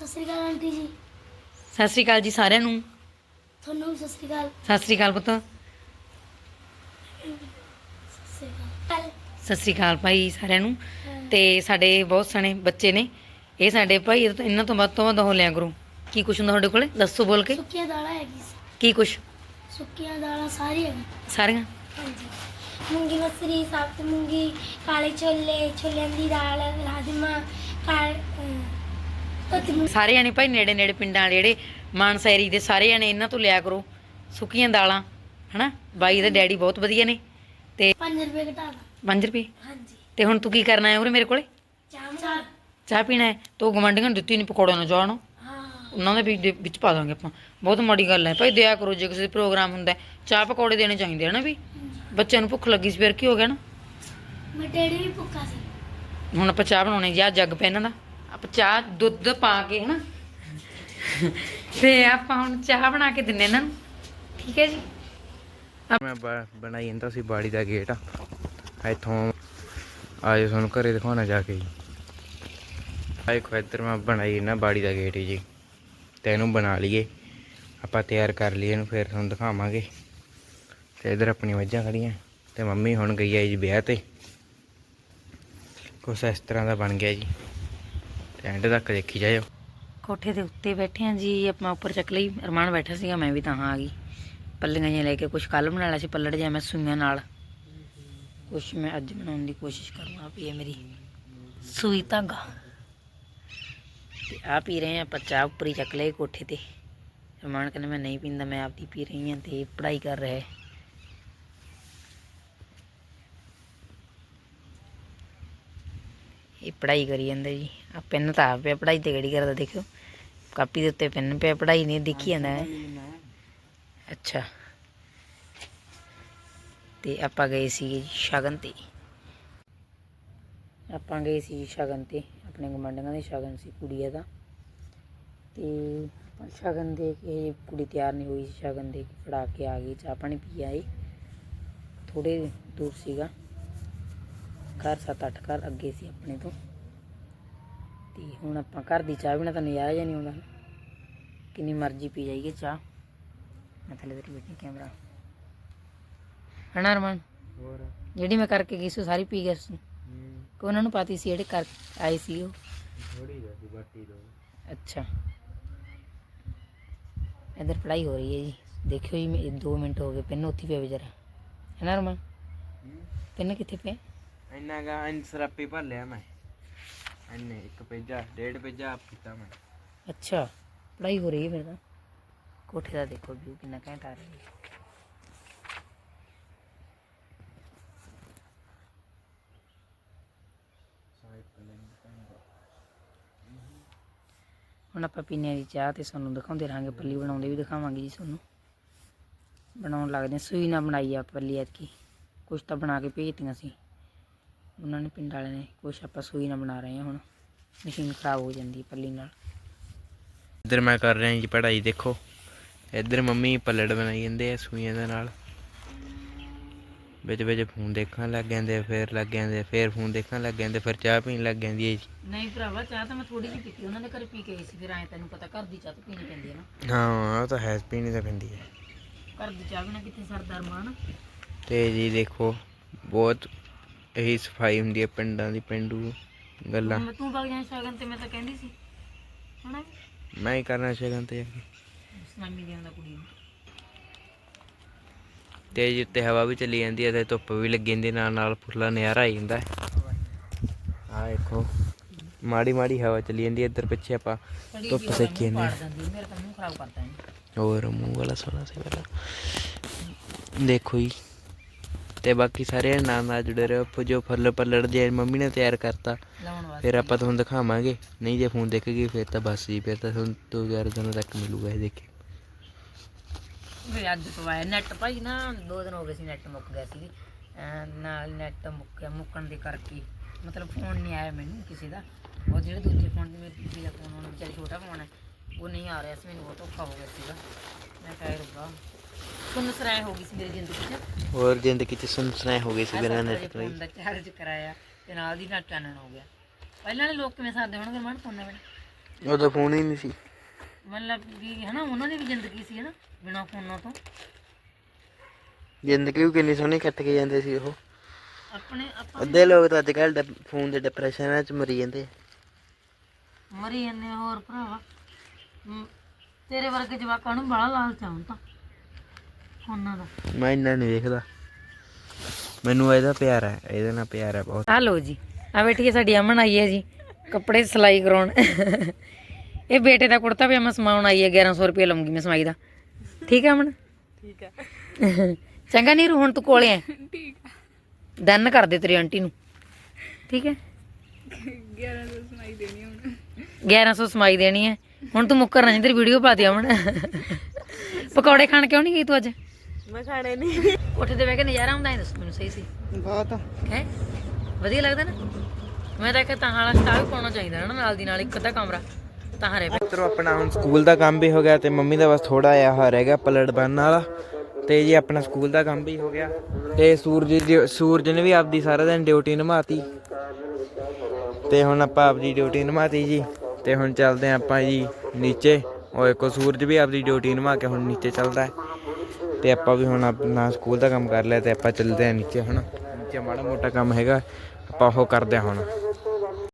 ਸਤਿ ਸ੍ਰੀ ਅਕਾਲ aunty ਜੀ। ਸਤਿ ਸ੍ਰੀ ਅਕਾਲ ਜੀ ਸਾਰਿਆਂ ਨੂੰ। ਤੁਹਾਨੂੰ ਵੀ ਸਤਿ ਸ੍ਰੀ ਅਕਾਲ। ਸਤਿ ਸ੍ਰੀ ਅਕਾਲ ਪੁੱਤ। ਸਤਿ ਸ੍ਰੀ ਅਕਾਲ। ਸਤਿ ਸ੍ਰੀ ਅਕਾਲ ਭਾਈ ਸਾਰਿਆਂ ਨੂੰ। ਤੇ ਸਾਡੇ ਬਹੁਤ ਸਣੇ ਬੱਚੇ ਨੇ। ਇਹ ਸਾਡੇ ਭਾਈ ਇਹ ਤਾਂ ਇਹਨਾਂ ਤੋਂ ਵੱਧ ਤੋਂ ਵੱਧ ਹੋ ਲਿਆ ਕਰੋ। ਕੀ ਕੁਛ ਹੁੰਦਾ ਤੁਹਾਡੇ ਕੋਲੇ? ਦੱਸੋ ਬੋਲ ਕੇ। ਸੁੱਕੀਆਂ ਦਾਲਾਂ ਹੈਗੀ ਸੀ। ਕੀ ਕੁਛ? ਸੁੱਕੀਆਂ ਦਾਲਾਂ ਸਾਰੀ ਹੈਗੀ ਸਾਰੀਆਂ? ਹਾਂਜੀ। ਮੂੰਗੀ ਮਸਰੀ ਸਾਬਤ ਮੂੰਗੀ ਕਾਲੇ ਛੋਲੇ ਛੋਲਿਆਂ ਦੀ ਦਾਲ ਰਾਜਮਾ ਕਾਲ ਸਾਰੇ ਜਾਣੇ ਭਾਈ ਨੇੜੇ ਨੇੜੇ ਪਿੰਡਾਂ ਵਾਲੇ ਜਿਹੜੇ ਮਾਨਸਾ ਏਰੀ ਦੇ ਸਾਰੇ ਜਾਣੇ ਇਹਨਾਂ ਤੋਂ ਲਿਆ ਕਰੋ ਸੁੱਕੀਆਂ ਦਾਲਾਂ ਹਨਾ? ਬਾਈ ਦੇ ਡੈਡੀ ਬਹੁਤ ਵਧੀਆ ਨੇ। ਤੇ 5 ਰੁਪਏ ਘਟਾ ਦਾਂ 5 ਰੁਪਏ? ਹਾਂਜੀ। ਤੇ ਹੁਣ ਤੂੰ ਕੀ ਕਰਨਾ ਹੈ ਉਰੇ ਮੇਰੇ ਕੋਲੇ? ਚਾਹ ਚਾਹ ਪੀਣਾ ਹੈ? ਤੂੰ ਗਵੰਡੀਆਂ ਨੂੰ ਦਿੱਤੀ ਨਹੀਂ ਪਕੌੜਿਆਂ ਨੂੰ ਜਾਣ ਹਾਂ। ਉਹਨਾਂ ਦੇ ਵਿੱਚ ਵਿੱਚ ਪਾ ਦਾਂਗੇ ਆਪਾਂ। ਬਹੁਤ ਮਾੜੀ ਗੱਲ ਹੈ। ਭਾਈ ਦਿਆ ਕਰੋ ਜੇ ਕਿਸੇ ਪ੍ਰੋਗਰਾਮ ਹੁੰਦਾ ਚਾਹ ਪਕੌੜੇ ਦੇਣੇ ਚਾਹੀਦੇ ਹਨ ਵੀ? ਬੱਚਿਆਂ ਨੂੰ ਭੁੱਖ ਲੱਗੀ ਸੀ ਫਿਰ ਕੀ ਹੋ ਗਿਆ ਨਾ? ਮੈਂ ਡੈਡੀ ਵੀ ਭੁੱਖਾ ਸੀ। ਹੁਣ ਆਪਾਂ ਚਾਹ ਬਣਾਉਣੀ ਜੀ ਜੱਗ ਪੈ ਇਹਨਾਂ ਦਾ। ਆਪਾਂ ਚਾਹ, ਦੁੱਧ ਪਾ ਕੇ, ਹਨਾ? ਤੇ ਆਪਾਂ ਹੁਣ ਚਾਹ ਬਣਾ ਕੇ ਦਿੰਨੇ ਇਹਨਾਂ ਨੂੰ। ਠੀਕ ਹੈ ਜੀ? ਮੈਂ ਬਣਾਈ ਜਾਂਦਾ ਸੀ ਬਾੜੀ ਦਾ ਗੇਟ। ਇੱਥੋਂ ਆਜੋ ਤੁਹਾਨੂੰ ਘਰੇ ਦਿਖਾਉਣਾ ਜਾ ਕੇ ਜੀ। ਆਹ ਦੇਖੋ ਮੈਂ ਬਣਾਈ ਨਾ ਬਾੜੀ ਦਾ ਗੇਟ ਜੀ। ਤੇ ਇਹਨੂੰ ਬਣਾ ਲਈਏ। ਆਪਾਂ ਤਿਆਰ ਕਰ ਲਈਏ ਇਹਨੂੰ, ਫਿਰ ਤੁਹਾਨੂੰ ਦਿਖਾਵਾਂਗੇ। ਤੇ ਇੱਧਰ ਆਪਣੀ ਮੱਝਾਂ ਖੜੀਆਂ ਤੇ ਮੰਮੀ ਹੁਣ ਗਈ ਹੈ ਜੀ ਵਿਆਹ ਤੇ। ਕੁਛ ਇਸ ਤਰ੍ਹਾਂ ਦਾ ਬਣ ਗਿਆ ਜੀ। ਐਂਡ ਤੱਕ ਦੇਖੀ ਜਾਇਓ। ਕੋਠੇ ਦੇ ਉੱਤੇ ਬੈਠੇ ਹਾਂ ਜੀ ਆਪਾਂ ਉੱਪਰ ਚੱਕ ਲਈ ਅਰਮਾਨ ਬੈਠਾ ਸੀਗਾ, ਮੈਂ ਵੀ ਤਾਂ ਆ ਗਈ। ਪੱਲੀਆਂ ਜਿਹੀਆਂ ਲੈ ਕੇ ਕੁਝ ਕੱਲ ਬਣਾ ਲਿਆ ਸੀ ਪੱਲੜ ਜਿਹਾ ਮੈਂ ਸੂਈਆਂ ਨਾਲ। ਕੁਝ ਮੈਂ ਅੱਜ ਬਣਾਉਣ ਦੀ ਕੋਸ਼ਿਸ਼ ਕਰੂੰਗਾ, ਵੀ ਇਹ ਮੇਰੀ ਸੂਈ ਧਾਗਾ। ਤੇ ਆ ਪੀ ਰਹੇ ਆ, ਆਪਾਂ ਚਾਹ ਉੱਪਰ ਹੀ ਚੱਕ ਲਈ ਕੋਠੇ ਤੇ। ਅਰਮਾਨ ਕਹਿੰਦਾ, ਮੈਂ ਨਹੀਂ ਪੀਂਦਾ, ਮੈਂ ਆਪਦੀ ਪੀ ਰਹੀ ਹਾਂ ਤੇ ਪੜ੍ਹਾਈ ਕਰ ਰਿਹਾ ਹੈ। ਇਹ ਪੜ੍ਹਾਈ ਕਰੀ ਜਾਂਦਾ ਜੀ। ਆ ਪੈਨ ਤਾਂ ਆਪ ਪਿਆ ਪੜ੍ਹਾਈ ਤੇ ਕਿਹੜੀ ਕਰਦਾ ਦੇਖਿਓ। ਕਾਪੀ ਦੇ ਉੱਤੇ ਪੈਨ ਪਿਆ ਪੜ੍ਹਾਈ ਨਹੀਂ ਦੇਖੀ ਜਾਂਦਾ ਹੈ। ਅੱਛਾ। ਤੇ ਆਪਾਂ ਗਏ ਸੀ ਸ਼ਗਨ ਤੇ। ਆਪਾਂ ਗਏ ਸੀ ਸ਼ਗਨ ਤੇ ਆਪਣੇ ਗਮੰਡੀਆਂ ਦੇ ਸ਼ਗਨ ਸੀ ਕੁੜੀਆ ਦਾ। ਤੇ ਆਪਾਂ ਸ਼ਗਨ ਦੇ ਕੇ ਕੁੜੀ ਤਿਆਰ ਨਹੀਂ ਹੋਈ ਸ਼ਗਨ ਦੇ ਕੇ ਫੜਾ ਕੇ ਆ ਗਈ ਚਾਹ ਪਾਣੀ ਪੀ ਆਏ। ਥੋੜੇ ਦੂਰ ਸੀਗਾ। ਘਰ ਸੱਤ ਅੱਠ ਘਰ ਅੱਗੇ ਸੀ ਆਪਣੇ ਤੋਂ। ਤੇ ਹੁਣ ਆਪਾਂ ਘਰ ਦੀ ਚਾਹ ਬਿਨਾ ਤਾਂ ਨਜ਼ਾਰਾ ਜਿਹਾ ਨਹੀਂ ਆਉਂਦਾ। ਕਿੰਨੀ ਮਰਜ਼ੀ ਪੀ ਜਾਈਏ ਚਾਹ। ਮੈਂ ਥੱਲੇ ਤੇਰੀ ਬੈਠੀ ਕੈਮਰਾ। ਹੋਰ? ਜਿਹੜੀ ਮੈਂ ਕਰਕੇ ਗਈ ਸੀ ਸਾਰੀ ਪੀ ਗਿਆ ਸੀ ਕਿ ਉਹਨਾਂ ਨੂੰ ਪਾਤੀ ਸੀ ਜਿਹੜੇ ਕਰ ਆਏ ਸੀ ਉਹ? ਥੋੜੀ ਜਿਹੀ ਬਾਟੀ ਦੋ ਅੱਛਾ। ਇਧਰ ਪੜਾਈ ਹੋ ਰਹੀ ਹੈ ਜੀ। ਦੇਖਿਓ ਜੀ 2 ਮਿੰਟ ਹੋ ਗਏ ਪੈਨ ਉੱਥੇ ਪਿਆ ਵਿਚਾਰਾ। ਹਨਾ ਅਰਮਾਨ ਪੈਨ ਕਿੱਥੇ ਪਿਆ? ਇੰਨਾ ਗਾ ਇੰਨ ਸਰਾਪੀ ਭਰ ਲਿਆ ਮੈਂ। ਇੰਨੇ, ਇੱਕ ਪੇਜਾ, ਡੇਢ ਪੇਜਾ ਆਪ ਕੀਤਾ ਮੈਂ। ਅੱਛਾ ਪੜਾਈ ਹੋ ਰਹੀ ਹੈ ਫਿਰ ਤਾਂ। ਕੋਠੇ ਦਾ ਦੇਖੋ ਵਿਊ ਕਿੰਨਾ ਘੈਂਟ ਆ ਰਿਹਾ। ਹੈ ਹੁਣ ਆਪਾਂ ਪੀਨੇ ਦੀ ਚਾਹ ਤੇ ਤੁਹਾਨੂੰ ਦਿਖਾਉਂਦੇ ਰਹਾਂਗੇ, ਪੱਲੀ ਬਣਾਉਂਦੇ ਵੀ ਦਿਖਾਵਾਂਗੇ ਜੀ ਤੁਹਾਨੂੰ। ਬਣਾਉਣ ਲੱਗਦੇ ਸੂਈ ਨਾ ਬਣਾਈ ਆ ਪੱਲੀ ਐਤਕੀ। ਕੁਛ ਤਾਂ ਬਣਾ ਕੇ ਭੇਜਤੀਆਂ ਸੀ। ਉਹਨਾਂ ਨੇ ਪਿੰਡ ਵਾਲੇ ਨੇ ਕੁਛ ਆਪਾਂ ਸੂਈ ਨਾਲ ਬਣਾ ਰਹੇ ਹਾਂ ਹੁਣ। ਮਸ਼ੀਨ ਖਰਾਬ ਹੋ ਜਾਂਦੀ ਹੈ ਪੱਲੀ ਨਾਲ। ਇੱਧਰ ਮੈਂ ਕਰ ਰਿਹਾ ਜੀ ਪੜ੍ਹਾਈ ਦੇਖੋ। ਇੱਧਰ ਮੰਮੀ ਪੱਲੜ ਬਣਾਈ ਜਾਂਦੇ ਆ ਸੂਈਆਂ ਦੇ ਨਾਲ। ਵਿੱਚ ਵਿੱਚ ਫੋਨ ਦੇਖਣ ਲੱਗ ਜਾਂਦੇ ਫਿਰ ਲੱਗ ਜਾਂਦੇ ਫਿਰ ਫੋਨ ਦੇਖਣ ਲੱਗ ਜਾਂਦੇ ਫਿਰ ਚਾਹ ਪੀਣ ਲੱਗ ਜਾਂਦੀ ਹੈ ਜੀ। ਨਹੀਂ ਭਰਾਵਾ ਚਾਹ ਤਾਂ ਮੈਂ ਥੋੜੀ ਜਿਹੀ ਪੀਤੀ ਉਹਨਾਂ ਦੇ ਘਰੇ ਪੀ ਕੇ ਆਈ ਸੀ ਫਿਰ ਐਂ ਤੈਨੂੰ ਪਤਾ ਘਰ ਦੀ ਚਾਹ ਤਾਂ ਪੀਣੀ ਪੈਂਦੀ ਹੈ ਨਾ। ਹਾਂ ਉਹ ਤਾਂ ਹੈ ਪੀਣੀ ਤਾਂ ਪੈਂਦੀ ਹੈ। ਘਰ ਦੀ ਚਾਹ ਬਿਨਾ ਕਿੱਥੇ ਸਰਦਾਰ ਮਾਨ ਤੇ ਜੀ ਦੇਖੋ ਬਹੁਤ ਇਹੀ ਸਫ਼ਾਈ ਹੁੰਦੀ ਹੈ ਪਿੰਡਾਂ ਦੀ ਪਿੰਡੂ ਗੱਲਾਂ। ਮੈਂ ਤੂੰ ਵਗ ਜਾਏ ਸ਼ਗਨ ਤੇ ਮੈਂ ਤਾਂ ਕਹਿੰਦੀ ਸੀ। ਹਨਾ ਮੈਂ ਹੀ ਕਰਨਾ ਸ਼ਗਨ ਤੇ ਦੇਣ ਦਾ ਕੁੜੀ ਨੂੰ। ਤੇਜ਼ ਉੱਤੇ ਹਵਾ ਵੀ ਚੱਲੀ ਜਾਂਦੀ ਹੈ ਤੇ ਧੁੱਪ ਵੀ ਲੱਗੀ ਜਾਂਦੀ ਨਾਲ ਨਾਲ ਫੁੱਲਾ ਨਜ਼ਾਰਾ ਆਈ ਜਾਂਦਾ ਆਹ ਦੇਖੋ ਮਾੜੀ ਮਾੜੀ ਹਵਾ ਚੱਲੀ ਜਾਂਦੀ ਹੈ ਇੱਧਰ ਪਿੱਛੇ ਆਪਾਂ ਧੁੱਪ ਸੇਕੀ ਜਾਂਦੇ ਮੇਰਾ ਤਾਂ ਮੂੰਹ ਖਰਾਬ ਕਰਤਾ ਹੈ। ਹੋਰ ਮੂੰਹ ਵਾਲਾ ਸੋਹਣਾ ਸੀ ਮੇਰਾ ਦੇਖੋ ਜੀ ਤੇ ਬਾਕੀ ਸਾਰੇ ਨਾਲ ਨਾਲ ਜੁੜੇ ਰਹੋ ਜੋ ਫੁੱਲ ਪੱਲੜ ਜੇ ਮੰਮੀ ਨੇ ਤਿਆਰ ਕਰਤਾ ਲਾਉਣ ਵਾਸਤੇ ਫਿਰ ਆਪਾਂ ਤੁਹਾਨੂੰ ਦਿਖਾਵਾਂਗੇ। ਨਹੀਂ ਜੇ ਫੋਨ ਦੇਖ ਗਏ ਫਿਰ ਤਾਂ ਬਸ ਜੀ ਫਿਰ ਤਾਂ ਤੁਹਾਨੂੰ ਦੋ ਚਾਰ ਦਿਨਾਂ ਤੱਕ ਮਿਲੂਗਾ ਇਹ ਦੇਖੇ। ਵੀ ਅੱਜ ਪਵਾਇਆ ਨੈਟ ਭਾਈ ਨਾ ਦੋ ਦਿਨ ਹੋ ਗਏ ਸੀ ਨੈਟ ਮੁੱਕ ਗਿਆ ਸੀ। ਅਹ ਨਾਲ ਨੈਟ ਮੁੱਕਿਆ ਮੁੱਕਣ ਦੇ ਕਰਕੇ। ਮਤਲਬ ਫੋਨ ਨਹੀਂ ਆਇਆ ਮੈਨੂੰ ਕਿਸੇ ਦਾ। ਉਹ ਜਿਹੜੇ ਦੂਜੇ ਫੋਨ ਤੇ ਮੇਰੇ ਕਿਸੇ ਦਾ ਫੋਨ ਹੁਣ ਵਿਚਾਰੀ ਛੋਟਾ ਫੋਨ ਹੈ। ਉਹ ਨਹੀਂ ਆ ਰਿਹਾ ਸੀ ਮੈਨੂੰ ਬਹੁਤ ਔਖਾ ਹੋ ਗਿਆ ਸੀਗਾ। ਮੈਂ ਕਹਿ ਰੱਬਾ ਸੁਣ ਸਰਾਏ ਹੋ ਗਈ ਸੀ ਮੇਰੀ ਜ਼ਿੰਦਗੀ 'ਚ। ਹੋਰ ਜ਼ਿੰਦਗੀ ਚ ਸੁਨਸਨਾਏ ਹੋ ਗਈ ਸੀ ਬਿਨਾਂ ਨੈਟ ਤੋਂ। ਫੋਨ ਦਾ ਚਾਰਜ ਕਰਾਇਆ ਤੇ ਨਾਲ ਦੀ ਨਾਲ ਚਾਨਣ ਹੋ ਗਿਆ। ਪਹਿਲਾਂ ਵਾਲੇ ਲੋਕ ਕਿਵੇਂ ਸਾਦੇ ਹੋਣਗੇ ਮਨ ਫੋਨਾਂ ਵਿੱਚ? ਉਦੋਂ ਫੋਨ ਹੀ ਨਹੀਂ ਸੀ। ਮਤਲਬ ਕਿ ਹਨਾ ਉਹਨਾਂ ਦੀ ਵੀ ਜ਼ਿੰਦਗੀ ਸੀ ਹਨਾ ਬਿਨਾ ਫੋਨਾਂ ਤੋਂ। ਜ਼ਿੰਦਗੀ ਵੀ ਕਿੰਨੀ ਸੋਹਣੀ ਕੱਟ ਕੇ ਜਾਂਦੇ ਸੀ ਉਹ। ਆਪਣੇ ਆਪਾਂ ਅੱਧੇ ਲੋਕ ਤਾਂ ਅੱਜ ਕੱਲ ਫੋਨ ਦੇ ਡਿਪਰੈਸ਼ਨਾਂ ਚ ਮਰੀ ਜਾਂਦੇ ਮਰੀ ਜਾਂਦੇ ਆ ਹੋਰ ਭਰਾਵਾ। ਹਮ, ਤੇਰੇ ਵਰਗੇ ਜਵਾਕਾਂ ਨੂੰ ਬੜਾ ਲਾਲਚ ਤਾਂ। ਫੋਨਾਂ ਦਾ। ਮੈਂ ਇੰਨਾ ਨਹੀਂ ਵੇਖਦਾ। ਮੈਨੂੰ ਇਹਦਾ ਪਿਆਰ ਹੈ ਇਹਦੇ ਨਾਲ ਪਿਆਰ ਹੈ ਬਹੁਤ। ਆ ਲੋ ਜੀ ਆ ਬੈਠੀ ਹੈ ਸਾਡੀ ਅਮਨ ਆਈ ਹੈ ਜੀ ਕੱਪੜੇ ਸਿਲਾਈ ਕਰਾਉਣ। ਇਹ ਬੇਟੇ ਦਾ ਕੁੜਤਾ ਪਜਾਮਾ ਸਮਾਉਣ ਆਈ ਹੈ 1100 ਰੁਪਏ ਲਵਾਂਗੀ ਮੈਂ ਸਮਾਈ ਦਾ। ਠੀਕ ਹੈ ਅਮਨ? ਠੀਕ ਹੈ। ਚੰਗਾ ਨੀਰੂ ਹੁਣ ਤੂੰ ਕੋਲੇ ਹੈ ਠੀਕ ਹੈ। ਡਨ ਕਰ ਦੇ ਤੇਰੀ ਆਂਟੀ ਨੂੰ। ਠੀਕ ਹੈ? 1100 ਸਮਾਈ ਦੇਣੀ ਹੁਣ। 1100 ਸਮਾਈ ਦੇਣੀ ਹੈ। ਹੁਣ ਤੂੰ ਮੁੱਕਰ ਨਾ ਤੇਰੀ ਵੀਡੀਓ ਪਾ ਦੇ ਅਮਨ। ਪਕੌੜੇ ਖਾਣ ਕਿਉਂ ਨਹੀਂ ਗਈ ਤੂੰ ਅੱਜ? ਮੈਂ ਖਾਣੇ ਨਹੀਂ। ਉੱਠ ਦੇ ਬਹਿ ਕੇ ਨਜ਼ਾਰਾ ਆਉਂਦਾ ਹੈ ਦੱਸ ਮੈਨੂੰ ਸਹੀ ਸੀ। ਬਹੁਤ। ਹੈ? ਵਧੀਆ ਲੱਗਦਾ ਨਾ? ਮੈਂ ਤਾਂ ਕਿ ਤਾਂ ਵਾਲਾ ਸਟਾਰ ਵੀ ਪਾਉਣਾ ਚਾਹੀਦਾ ਨਾ ਨਾਲ ਦੀ ਨਾਲ ਇੱਕ ਅੱਧਾ ਕਮਰਾ ਤਾਂ ਹਰੇ ਮਿੱਤਰੋ ਆਪਣਾ ਹੁਣ ਸਕੂਲ ਦਾ ਕੰਮ ਵੀ ਹੋ ਗਿਆ ਤੇ ਮੰਮੀ ਦਾ ਬਸ ਥੋੜਾ ਜਿਹਾ ਹਾ ਰਹਿ ਗਿਆ ਪਲਟ ਬਣਨ ਵਾਲਾ। ਤੇ ਜੀ ਆਪਣਾ ਸਕੂਲ ਦਾ ਕੰਮ ਵੀ ਹੋ ਗਿਆ। ਤੇ ਸੂਰਜ ਸੂਰਜ ਨੇ ਵੀ ਆਪਦੀ ਸਾਰਾ ਦਿਨ ਡਿਊਟੀ ਨਿਭਾਤੀ। ਤੇ ਹੁਣ ਆਪਾਂ ਆਪਦੀ ਡਿਊਟੀ ਨਿਭਾਤੀ ਜੀ। ਤੇ ਹੁਣ ਚੱਲਦੇ ਹਾਂ ਆਪਾਂ ਜੀ ਨੀਚੇ। ਉਹ ਇੱਕੋ ਸੂਰਜ ਵੀ ਆਪਦੀ ਡਿਊਟੀ ਨਿਭਾ ਕੇ ਹੁਣ ਨੀਚੇ ਚੱਲਦਾ ਹੈ। ਤੇ ਆਪਾਂ ਵੀ ਹੁਣ ਆਪਣਾ ਸਕੂਲ ਦਾ ਕੰਮ ਕਰ ਲਿਆ ਤੇ ਆਪਾਂ ਚੱਲਦੇ ਹਾਂ ਨੀਚੇ ਹੁਣ ਨੀਚੇ ਮਾੜਾ ਮੋਟਾ ਕੰਮ ਹੈਗਾ, ਆਪਾਂ ਉਹ ਕਰਦੇ ਹਾਂ ਹੁਣ।